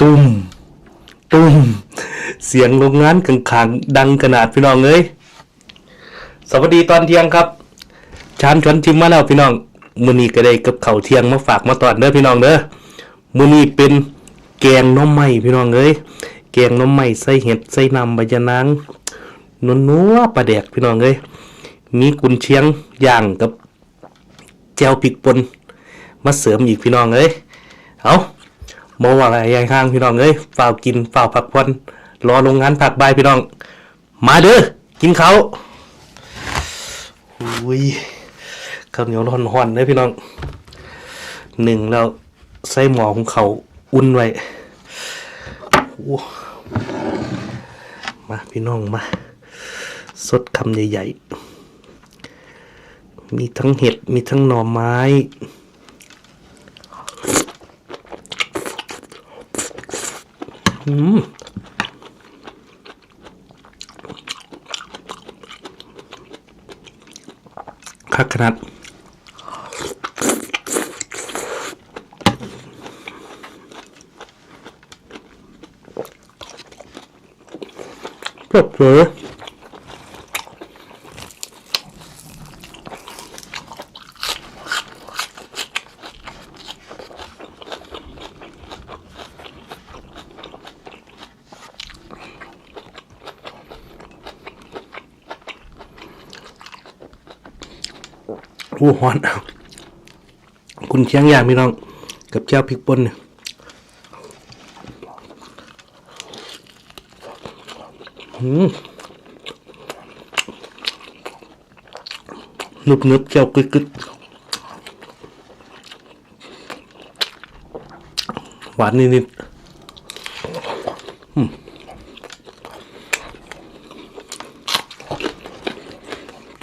ตุ้มตุ้มเสียงโรงงานกังๆดังขนาดพี่น้องเอ้ยสวัสดีตอนเที่ยงครับชานชวนชิมมาแล้วพี่น้องมื้อนี้ก็ได้กับเข้าเที่ยงมาฝากมาตอนเด้อพี่น้องเด้อมื้อนี้เป็นแกงน้อไม้พี่น้องเอ้ยแกงน้อไม้ใส่เห็ดใส่น้ำใบยะนางนัวๆปลาแดกพี่น้องเอ้ยมีกุนเชียงย่างกับแจวพริกปนมาเสริมอีกพี่น้องเอ้ยเอา บ่ว่าอะไรย่างข้างพี่น้องเอ้ยฝ้ากินฝ้าวพักผ่อนรอโรงงานผักใบพี่น้อง มาเด้อกินเขาอุ้ยข้าวเหนียวร้อนๆเด้พี่น้องหนึ่งแล้วใส่หมอของเขาอุ่นไว้มาพี่น้องมา สดคำใหญ่ๆ มีทั้งเห็ด มีทั้งหน่อไม้ อืมคักขนาดจบเลย อ้หอนคุณเชียงยางพี่น้อง กับเจ้าพริกป่นเนี่ยอืมนึบนึบๆเจ้ากึดกึดหวานนิดนิดๆ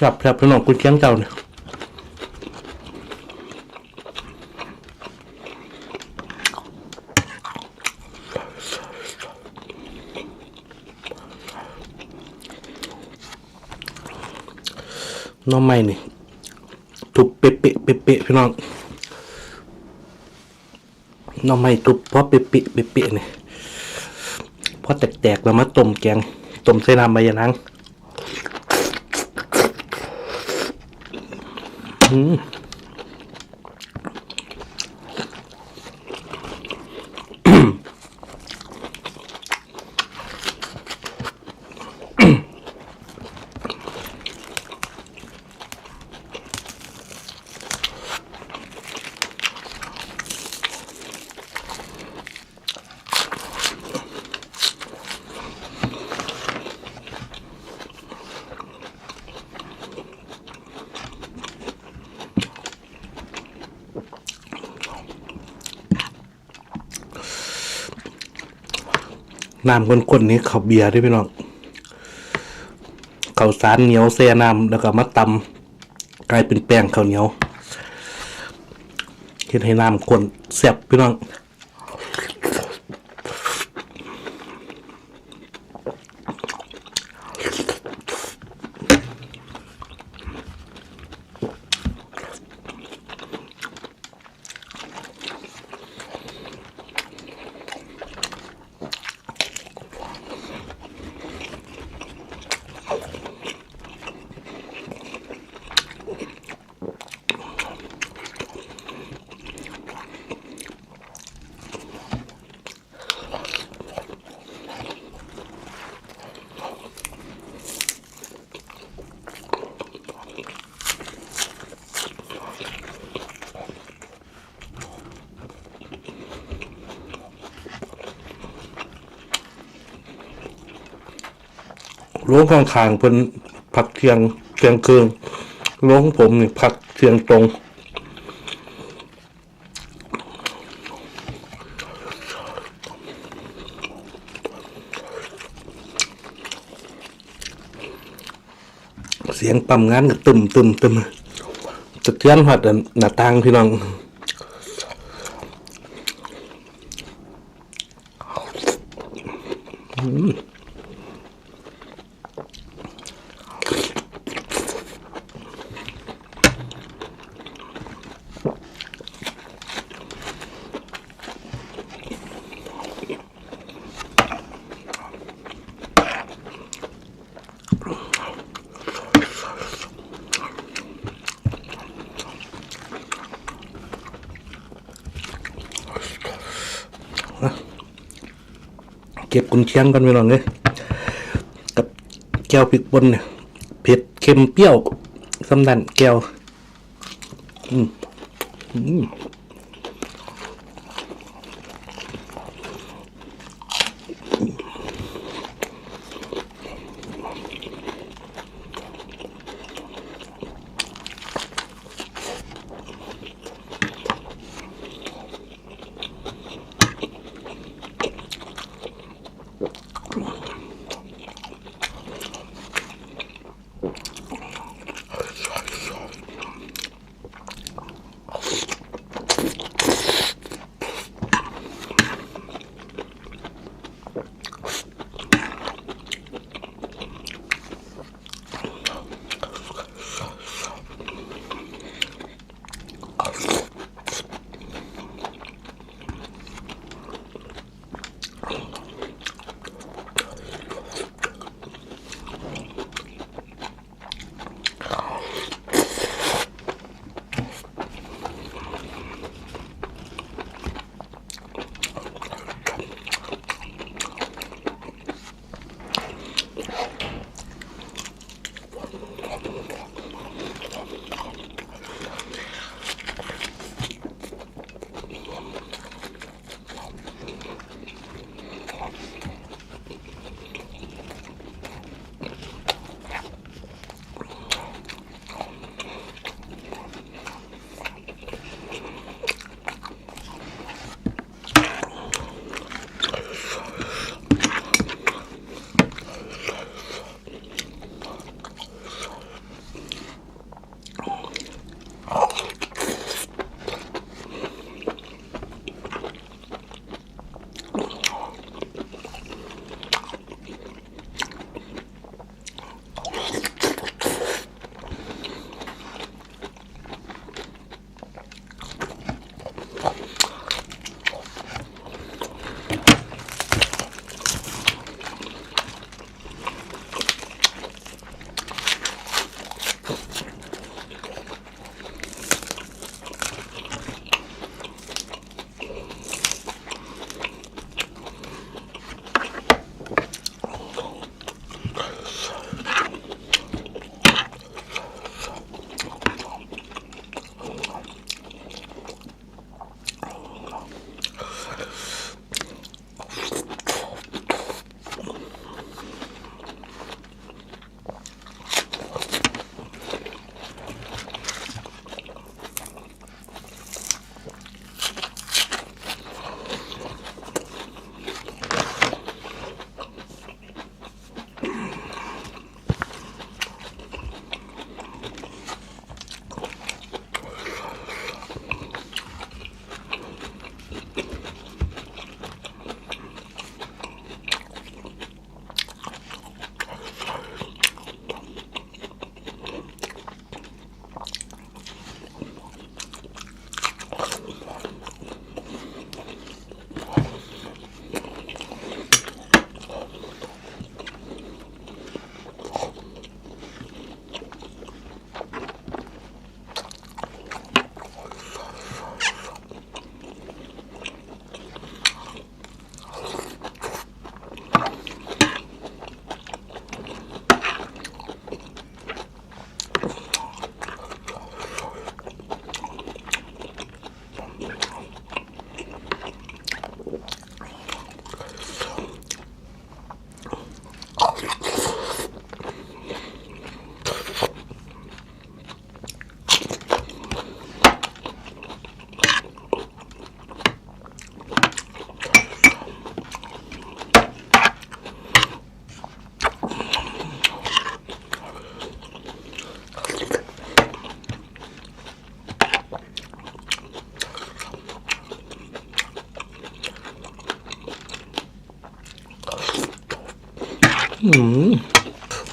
จับครับพี่น้องคุณเชียงเจ้าเนี่ย น้องใหม่นี่ทุบเป๊ะเป๊ะเป๊ะเป๊ะพี่น้องน้องใหม่ทุบเพราะเป๊ะเป๊ะเป๊ะเป๊ะนี่พอแตกๆแล้วมาต้มแกงต้มเส้น้ำใบยะนังอืม น้ำข้นๆนี้เขาเบียร์ด้วยพี่น้องเขาวสารเหนียวเสียน้ำแล้วก็มาตำกลายเป็นแป้งข้าวเหนียวเห็นให้น้ำข้นแซ่บพี่น้อง ล้วงข้างคางเพิ่นผักเทียงเทียงเครื่องล้วงผมนี่ผักเทียงตรงเสียงปั๊มงานก็ตึมตึมตึมจะเทือนหัดหน้าต่างพี่น้อง เก็บกุนเชียงกันไปลองเลยกับแก้วพริกป่นเนี่ยเผ็ดเค็มเปรี้ยวสำดันแก้ว อืมอืม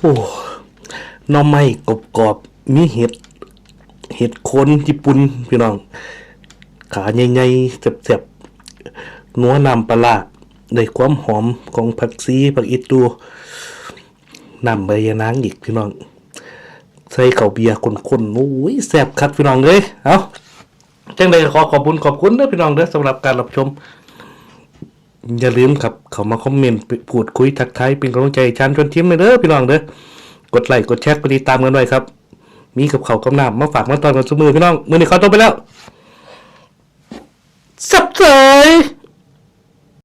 โอ้น่อไม้กรอบกรอบๆมีเห็ด เห็ดโคนญี่ปุ่นพี่น้อง ขาใหญ่ๆเจ็บๆนัวนำปลาได้ความหอมของผักซีผักอิตูนำใบยะนางอีกพี่น้อง ใส่เข้าเบียร์คนๆโอ้ยแซ่บคัดพี่น้องเลยเอาจังใดขอขอบคุณขอบคุณเด้อพี่น้องเด้อสำหรับการรับชม อย่าลืมครับ เขามาคอมเมนต์พูดคุยทักทายเป็นกำลังใจให้ชานชวนทิมเลยเด้อพี่น้องเด้อกดไลค์กดแชร์กดติดตามกันไว้ครับ มีกับเขากำนำมาฝากมาตอนกันสมือพี่น้องมือนี้เขาต้องไปแล้วสับเสย